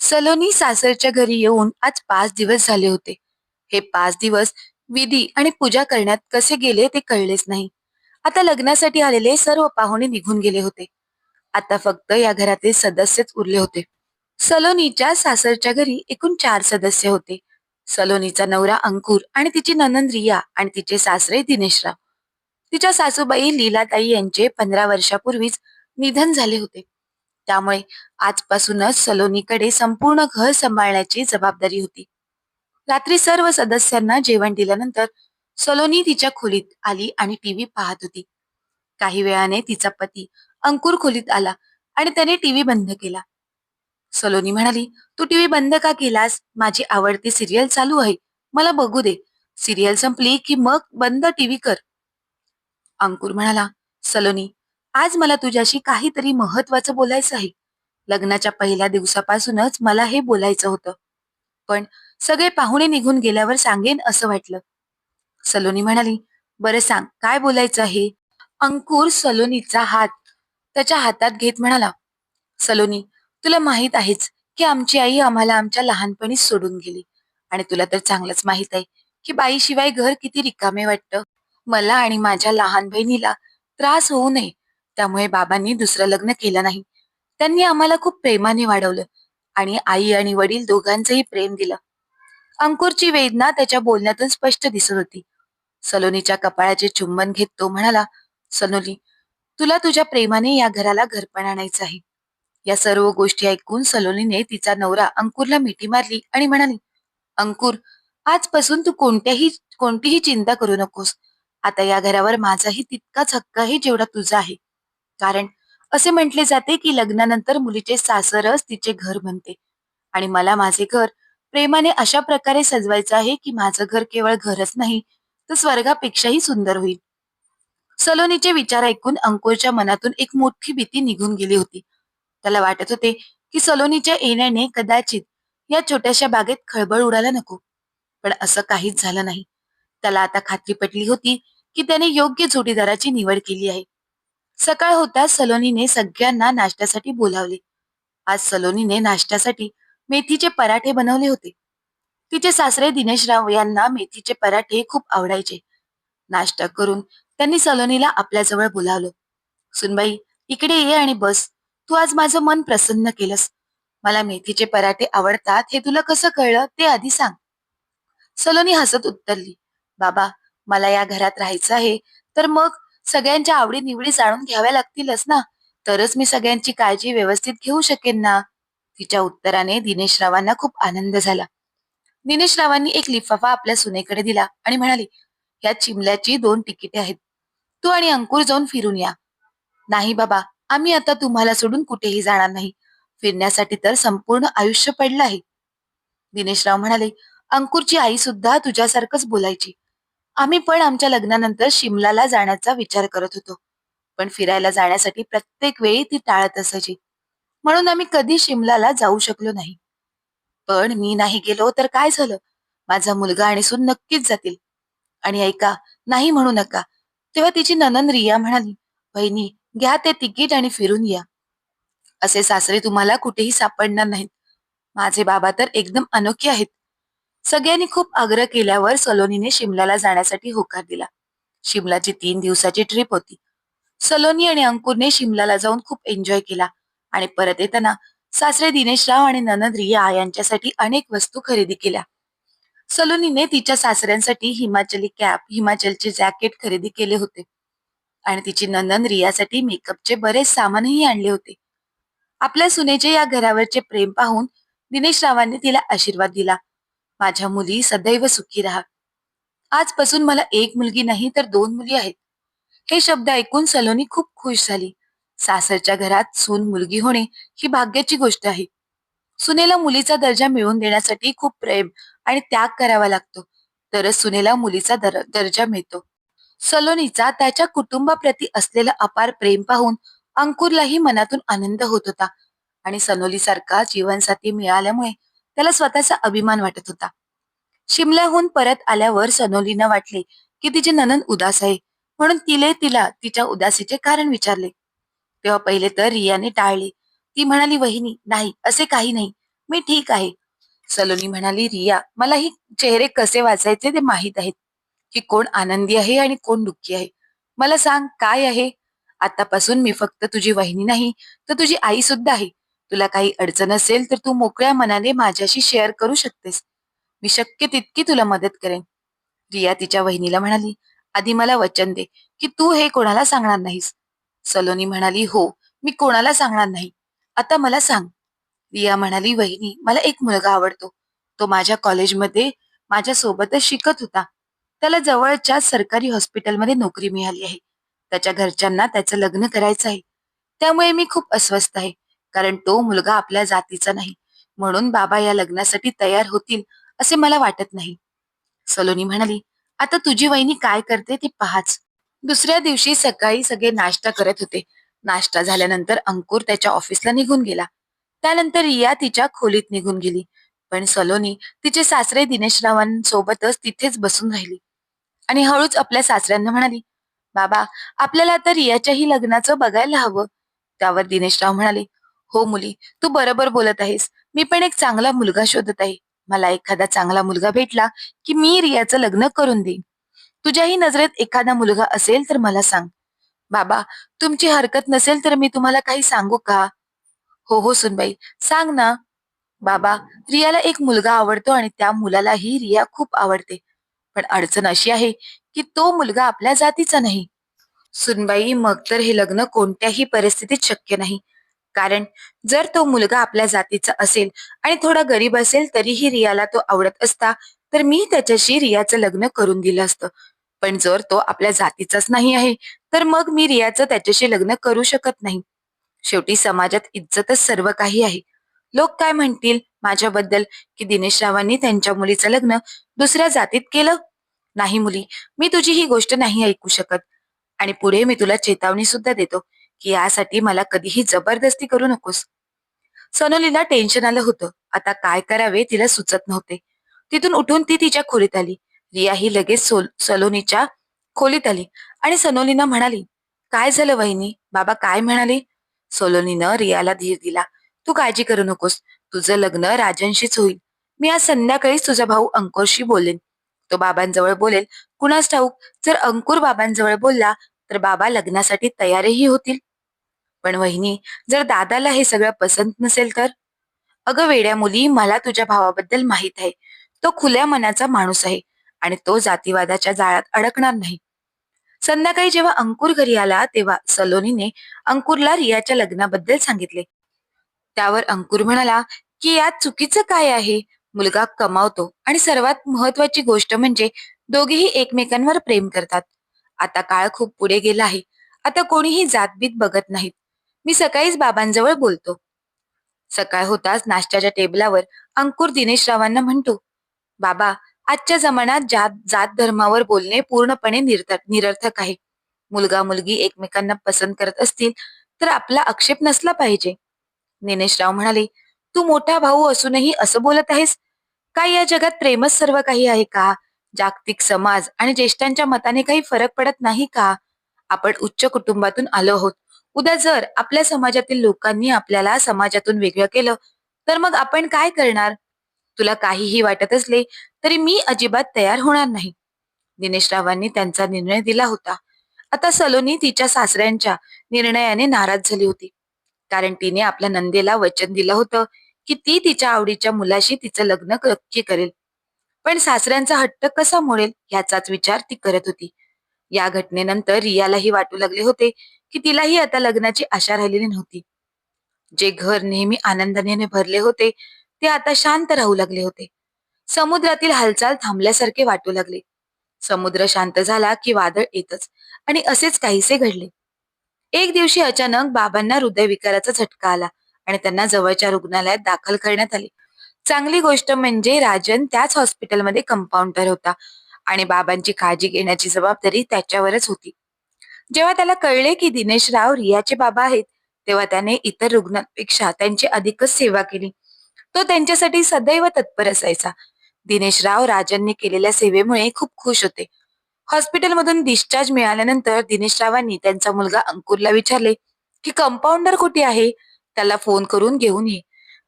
सलोनी सासरच्या घरी येऊन आज पाच दिवस झाले होते. हे पाच दिवस विधी आणि पूजा करण्यात कसे गेले ते कळलेच नाही. आता लग्नासाठी आलेले सर्व पाहुणे निघून गेले होते. आता फक्त या घरातील सदस्यच उरले होते. सलोनीच्या सासरच्या घरी एकूण चार सदस्य होते. सलोनीचा नवरा अंकुर आणि तिची ननंद रिया आणि तिचे सासरे दिनेशराव. तिच्या सासूबाई लीलाताई यांचे पंधरा वर्षापूर्वीच निधन झाले होते. त्यामुळे आजपासूनच सलोनीकडे संपूर्ण घर सांभाळण्याची जबाबदारी होती. रात्री सर्व सदस्यांना जेवण दिल्यानंतर सलोनी तिच्या खोलीत आली आणि टीव्ही पाहत होती. काही वेळाने तिचा पती अंकुर खोलीत आला आणि त्याने टीव्ही बंद केला. सलोनी म्हणाली तू टीव्ही बंद का केलास? माझी आवडती सिरियल चालू आहे. मला बघू दे. सिरियल संपली की मग बंद टीव्ही कर. अंकुर म्हणाला सलोनी आज मला तुझ्याशी काहीतरी महत्वाचं बोलायचं आहे. लग्नाच्या पहिल्या दिवसापासूनच मला हे बोलायचं होतं. पण सगळे पाहुणे निघून गेल्यावर सांगेन असं वाटलं. सलोनी म्हणाली बरं सांग काय बोलायचं आहे? अंकुर सलोनीचा हात त्याच्या हातात घेत म्हणाला सलोनी तुला माहीत आहेच की आमची आई आम्हाला आमच्या लहानपणीच सोडून गेली. आणि तुला तर चांगलंच माहीत आहे की बाईशिवाय घर किती रिकामे वाटतं. मला आणि माझ्या लहान बहिणीला त्रास होऊ नये. त्यामुळे बाबांनी दुसरं लग्न केलं नाही. त्यांनी आम्हाला खूप प्रेमाने वाढवलं आणि आई आणि वडील दोघांचंही प्रेम दिलं. अंकुरची वेदना त्याच्या बोलण्यातून स्पष्ट दिसत होती. सलोनीच्या कपाळाचे चुंबन घेत तो म्हणाला सलोनी तुला तुझ्या प्रेमाने या घराला घरपण आणायचं आहे. या सर्व गोष्टी ऐकून सलोनीने तिचा नवरा अंकुरला मिठी मारली आणि म्हणाली अंकुर आजपासून तू कोणत्याही कोणतीही चिंता करू नकोस. आता या घरावर माझाही तितकाच हक्क आहे जेवढा तुझा आहे. कारण असे म्हटले जाते की लग्नानंतर मुलीचे सासरच तिचे घर बनते. आणि मला माझे घर प्रेमाने अशा प्रकारे सजवायचं आहे की माझं घर केवळ घरच नाही तर स्वर्गापेक्षाही सुंदर होईल. सलोनीचे विचार ऐकून अंकुरच्या मनातून एक मोठी भीती निघून गेली होती. त्याला वाटत होते की सलोनीच्या येण्याने कदाचित या छोट्याशा बागेत खळबळ उडायला नको. पण असं काहीच झालं नाही. त्याला आता खात्री पटली होती की त्याने योग्य जोडीदाराची निवड केली आहे. सकाळ होताच सलोनीने सगळ्यांना नाश्त्यासाठी बोलावले. आज सलोनीने नाश्त्यासाठी मेथीचे पराठे बनवले होते. तिचे सासरे दिनेशराव यांना मेथीचे पराठे खूप आवडायचे. नाश्ता करून त्यांनी सलोनीला आपल्याजवळ बोलावलं. सुनबाई इकडे ये आणि बस. तू आज माझं मन प्रसन्न केलंस. मला मेथीचे पराठे आवडतात हे तुला कसं कळलं ते आधी सांग. सलोनी हसत उत्तरली. बाबा मला या घरात राहायचं आहे तर मग सगळ्यांच्या आवडी निवडी जाणून घ्याव्या लागतीलच ना. तरच मी सगळ्यांची काळजी व्यवस्थित घेऊ शकेन ना. तिच्या उत्तराने दिनेशरावांना खूप आनंद झाला. दिनेशरावांनी एक लिफाफा आपल्या सुनेकडे दिला आणि म्हणाले या चिमल्याची दोन तिकिटे आहेत. तू आणि अंकुर जाऊन फिरून या. नाही बाबा आम्ही आता तुम्हाला सोडून कुठेही जाणार नाही. फिरण्यासाठी तर संपूर्ण आयुष्य पडलं आहे. दिनेशराव म्हणाले अंकुरची आई सुद्धा तुझ्यासारखंच बोलायची. आम्ही पण आमच्या लग्नानंतर शिमलाला जाण्याचा विचार करत होतो. पण फिरायला जाण्यासाठी प्रत्येक वेळी ती टाळत असायची. म्हणून आम्ही कधी शिमलाला जाऊ शकलो नाही. पण मी नाही गेलो तर काय झालं? माझा मुलगा आणि सून नक्कीच जातील. आणि ऐका नाही म्हणू नका. तेव्हा तिची ननंद रिया म्हणाली बहिणी घ्या ते तिकीट आणि फिरून या. असे सासरे तुम्हाला कुठेही सापडणार नाहीत. माझे बाबा तर एकदम अनोखे आहेत. सगळ्यांनी खूप आग्रह केल्यावर सलोनीने शिमल्याला जाण्यासाठी होकार दिला. शिमलाची तीन दिवसाची ट्रिप होती. सलोनी आणि अंकुरने शिमलाला जाऊन खूप एन्जॉय केला आणि परत येताना सासरे दिनेशराव आणि ननद रिया यांच्यासाठी अनेक वस्तू खरेदी केल्या. सलोनीने तिच्या सासऱ्यांसाठी हिमाचली कॅप हिमाचलचे जॅकेट खरेदी केले होते. आणि तिची नंदन रियासाठी मेकअपचे बरेच सामानही आणले होते. आपल्या सुनेचे या घरावरचे प्रेम पाहून दिनेश रावांनी तिला आशीर्वाद दिला. माझ्या मुली सदैव सुखी राहा. आजपासून मला एक मुलगी नाही तर दोन मुली आहेत. हे शब्द ऐकून सलोनी खूप खुश झाली. सासरच्या घरात सून मुलगी होणे ही भाग्याची गोष्ट आहे. सुनेला मुलीचा दर्जा मिळवून देण्यासाठी खूप प्रेम आणि त्याग करावा लागतो. तरच सुनेला मुलीचा दर दर्जा मिळतो. सलोनीचा त्याच्या कुटुंबाप्रती असलेला अपार प्रेम पाहून अंकुरलाही मनातून आनंद होत होता. आणि सनोलीसारखा जीवनसाथी मिळाल्यामुळे त्याला स्वतःचा अभिमान वाटत होता. शिमल्याहून परत आल्यावर सनोलीनं वाटले की तिची ननन उदास आहे म्हणून तिले तिला तिच्या उदासीचे कारण विचारले. तेव्हा पहिले तर रियाने टाळले. ती म्हणाली वहिनी नाही असे काही नाही. मी ठीक आहे. सलोनी म्हणाली रिया मला ही चेहरे कसे वाचायचे ते माहीत आहेत. की कोण आनंदी आहे आणि कोण दुःखी आहे. मला सांग काय आहे? आतापासून मी फक्त तुझी वहिनी नाही तर तुझी आई सुद्धा आहे. तुला काही अडचण असेल तर तू मोकळ्या मनाने माझ्याशी शेअर करू शकतेस. मी शक्य तितकी तुला मदत करेन. रिया तिच्या वहिनीला म्हणाली आधी मला वचन दे की तू हे कोणाला सांगणार नाहीस. सलोनी म्हणाली हो मी कोणाला सांगणार नाही. आता मला सांग. रिया म्हणाली वहिनी मला एक मुलगा आवडतो. तो माझ्या कॉलेजमध्ये माझ्या सोबतच शिकत होता. त्याला जवळच्या सरकारी हॉस्पिटलमध्ये नोकरी मिळाली आहे. त्याच्या घरच्यांना त्याचं लग्न करायचं आहे. त्यामुळे मी खूप अस्वस्थ आहे. कारण तो मुलगा आपल्या जातीचा नाही. म्हणून बाबा या लग्नासाठी तयार होतील असे मला वाटत नाही. सलोनी म्हणाली आता तुझी वहिनी काय करते ते पहाच. दुसऱ्या दिवशी सकाळी सगळे नाश्ता करत होते. नाश्ता झाल्यानंतर अंकुर त्याच्या ऑफिसला निघून गेला. त्यानंतर रिया तिच्या खोलीत निघून गेली. पण सलोनी तिचे सासरे दिनेशरावांसोबतच तिथेच बसून राहिली. आणि हळूच आपल्या सासऱ्यांना म्हणाली बाबा आपल्याला आता रियाच्याही लग्नाचं बघायला हवं. त्यावर दिनेशराव म्हणाले हो मुली तू बरोबर बोलत आहेस. मी पण एक चांगला मुलगा शोधत आहे. मला एखादा चांगला मुलगा भेटला की मी रियाचं लग्न करून देईन. तुझ्याही नजरेत एखादा मुलगा असेल तर मला सांग. बाबा तुमची हरकत नसेल तर मी तुम्हाला काही सांगू का? हो हो सुनबाई सांग ना. बाबा रियाला एक मुलगा आवडतो आणि त्या मुलालाही रिया खूप आवडते. पण अडचण अशी आहे की तो मुलगा आपल्या जातीचा नाही. सुनबाई मग तर हे लग्न कोणत्याही परिस्थितीत शक्य नाही. कारण जर तो मुलगा आपल्या जातीचा असेल आणि थोडा गरीब असेल तरीही रियाला तो आवडत असता तर मी त्याच्याशी रियाचं लग्न करून दिलं असतं. पण जर तो आपल्या जातीचाच नाही आहे तर मग मी रियाचं त्याच्याशी लग्न करू शकत नाही. शेवटी समाजात इज्जतच सर्व काही आहे. लोक काय म्हणतील माझ्याबद्दल की दिनेश रावांनी त्यांच्या मुलीचं लग्न दुसऱ्या जातीत केलं? नाही मुली मी तुझी ही गोष्ट नाही ऐकू शकत. आणि पुढे मी तुला चेतावणी सुद्धा देतो. की यासाठी मला कधीही जबरदस्ती करू नकोस. सनोलीला टेन्शन आलं होतं. आता काय करावे तिला सुचत नव्हते. तिथून उठून ती तिच्या खोलीत आली. रिया ही लगेच सोल सलोनीच्या खोलीत आली आणि सनोलीनं म्हणाली काय झालं वहिनी? बाबा काय म्हणाले? सोलोनीनं रियाला धीर दिला तू काळजी करू नकोस. तुझं लग्न राजनशीच होईल. मी आज संध्याकाळीच तुझा भाऊ अंकुरशी बोलेन. तो बाबांजवळ बोलेल. कुणास ठाऊक जर अंकुर बाबांजवळ बोलला तर बाबा लग्नासाठी तयारही होतील. पण वहिनी जर दादाला हे सगळं पसंत नसेल तर? अगं वेड्या मुली मला तुझ्या भावाबद्दल माहीत आहे. तो खुल्या मनाचा माणूस आहे आणि तो जातीवादाच्या जाळ्यात अडकणार नाही. संध्याकाळी जेव्हा अंकुर घरी आला तेव्हा सलोनीने अंकुरला रियाच्या लग्नाबद्दल सांगितले. त्यावर अंकुर म्हणाला की यात चुकीचं काय आहे? मुलगा कमावतो आणि सर्वात महत्वाची गोष्ट म्हणजे दोघेही एकमेकांवर प्रेम करतात. आता काळ खूप पुढे गेला आहे. आता कोणीही जातबीत बघत नाहीत. मी सकाळीच बाबांजवळ बोलतो. सकाळ होताच नाश्त्याच्या टेबलावर अंकुर दिनेशरावांना म्हणतो बाबा आजच्या जमान्यात जात जात धर्मावर बोलणे पूर्णपणे निरर्थक निरर्थक आहे. मुलगा मुलगी एकमेकांना पसंत करत असतील तर आपला आक्षेप नसला पाहिजे. दिनेशराव म्हणाले तू मोठा भाऊ असूनही असं बोलत आहेस? काय या जगात प्रेमच सर्व काही आहे का? जागतिक समाज आणि ज्येष्ठांच्या मताने काही फरक पडत नाही का? आपण उच्च कुटुंबातून आलो आहोत. उद्या जर आपल्या समाजातील लोकांनी आपल्याला समाजातून वेगळं केलं तर मग आपण काय करणार? तुला काहीही वाटत असले तरी मी अजिबात तयार होणार नाही. दिनेशरावांनी त्यांचा निर्णय दिला होता. आता सलोनी तिच्या सासऱ्यांच्या निर्णयाने नाराज झाली होती. कारण तिने आपल्या नंदेला वचन दिलं होतं की ती तिच्या आवडीच्या मुलाशी तिचं लग्न नक्की करेल. पण सासऱ्यांचा हट्ट कसा मोडेल याचाच विचार ती करत होती. या घटनेनंतर रियालाही वाटू लागले होते की तिलाही आता लग्नाची आशा राहिलेली नव्हती. जे घर नेहमी आनंदाने भरले होते ते आता शांत राहू लागले होते. समुद्रातील हालचाल थांबल्यासारखे वाटू लागले. समुद्र शांत झाला की वादळ येतच आणि असेच काहीसे घडले. एक दिवशी अचानक बाबांना हृदयविकाराचा झटका आला आणि त्यांना जवळच्या रुग्णालयात दाखल करण्यात आले. चांगली गोष्ट म्हणजे राजन त्याच हॉस्पिटलमध्ये कंपाऊंडर होता आणि बाबांची काळजी घेण्याची जबाबदारी त्याच्यावरच होती. जेव्हा त्याला कळले की दिनेश राव रियाचे बाबा आहेत तेव्हा त्याने इतर रुग्णांपेक्षा त्यांची अधिकच सेवा केली. तो त्यांच्यासाठी सदैव तत्पर असायचा. दिनेश राव राजांनी केलेल्या सेवेमुळे खूप खुश होते. हॉस्पिटलमधून डिस्चार्ज मिळाल्यानंतर दिनेश रावांनी त्यांचा मुलगा अंकुरला विचारले की कंपाऊंडर कुठे आहे? त्याला फोन करून घेऊन ये.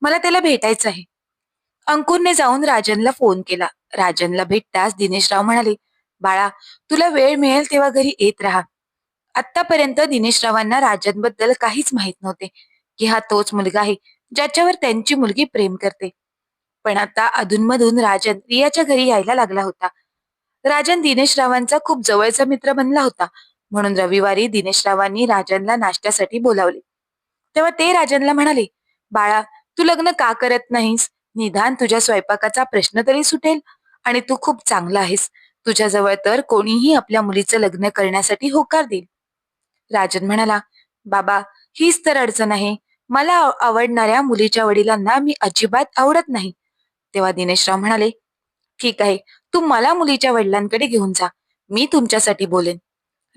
मला त्याला भेटायचं आहे. अंकुरने जाऊन राजनला फोन केला. राजनला भेटताच दिनेशराव म्हणाले बाळा तुला वेळ मिळेल तेव्हा घरी येत राहा. आतापर्यंत दिनेशरावांना राजनबद्दल काहीच माहीत नव्हते की हा तोच मुलगा आहे ज्याच्यावर त्यांची मुलगी प्रेम करते. पण आता अधूनमधून राजन रियाच्या घरी यायला लागला होता. राजन दिनेशरावांचा खूप जवळचा मित्र बनला होता म्हणून रविवारी दिनेशरावांनी राजनला नाश्त्यासाठी बोलावले. तेव्हा ते राजनला म्हणाले बाळा तू लग्न का करत नाहीस? निदान तुझ्या स्वयंपाकाचा प्रश्न तरी सुटेल आणि तू खूप चांगला आहेस. तुझ्याजवळ तर कोणीही आपल्या मुलीचं लग्न करण्यासाठी होकार देईल. राजन म्हणाला बाबा हीच तर अडचण आहे. मला आवडणाऱ्या मुलीच्या वडिलांना मी अजिबात आवडत नाही. तेव्हा दिनेशराव म्हणाले ठीक आहे तू मला मुलीच्या वडिलांकडे घेऊन जा. मी तुमच्यासाठी बोलेन.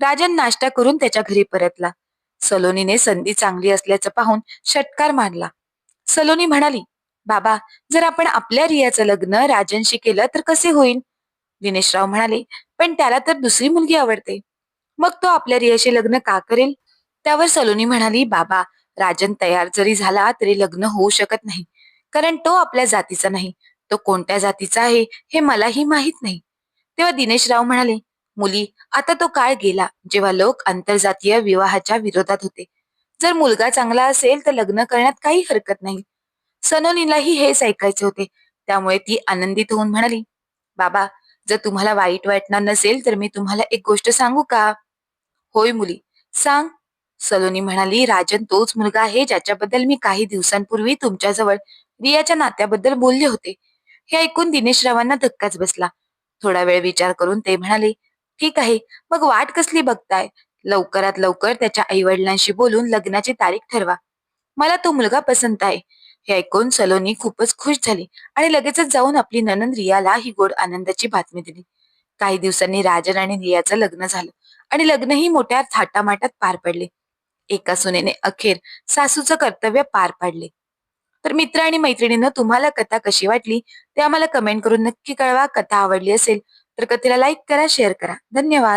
राजन नाश्ता करून त्याच्या घरी परतला. सलोनीने संधी चांगली असल्याचं पाहून षटकार मारला सलोनी म्हणाली बाबा जर आपण आपल्या रियाचं लग्न राजनशी केलं तर कसे होईल? दिनेशराव म्हणाले पण त्याला तर दुसरी मुलगी आवडते. मग तो आपल्या रियाशी लग्न का करेल? त्यावर सलोनी म्हणाली बाबा राजन तयार जरी झाला तरी लग्न होऊ शकत नाही. कारण तो आपल्या जातीचा नाही. तो कोणत्या जातीचा आहे हे मलाही माहीत नाही. तेव्हा दिनेशराव म्हणाले मुली आता तो काळ गेला जेव्हा लोक आंतरजातीय विवाहाच्या विरोधात होते. जर मुलगा चांगला असेल तर लग्न करण्यात काही हरकत नाही. सनोनीलाही हेच ऐकायचे होते. त्यामुळे ती आनंदित होऊन म्हणाली बाबा जर तुम्हाला वाईट वाटणार नसेल तर मी तुम्हाला एक गोष्ट सांगू का? होय मुली. सांग. सलोनी म्हणाली राजन तोच मुलगा आहे ज्याच्याबद्दल मी काही दिवसांपूर्वी तुमच्याजवळ रियाच्या नात्याबद्दल बोलले होते. हे ऐकून दिनेशरावांना धक्काच बसला. थोडा वेळ विचार करून ते म्हणाले ठीक आहे मग वाट कसली बघताय? लवकरात लवकर त्याच्या आई वडिलांशी बोलून लग्नाची तारीख ठरवा. मला तो मुलगा पसंत आहे. हे ऐकून सलोनी खूपच खुश झाली आणि लगेचच जाऊन आपली ननंद रियाला ही गोड आनंदाची बातमी दिली. काही दिवसांनी राजन आणि रियाचं लग्न झालं. आणि लग्नही मोठ्या थाटामाटात पार पडले. एका सुनेने अखेर सासूचं कर्तव्य पार पाडले. तर मित्र आणि मैत्रिणीनं तुम्हाला कथा कशी वाटली? ते आम्हाला कमेंट करून नक्की कळवा. कथा आवडली असेल तर कथेला लाईक करा शेअर करा. धन्यवाद.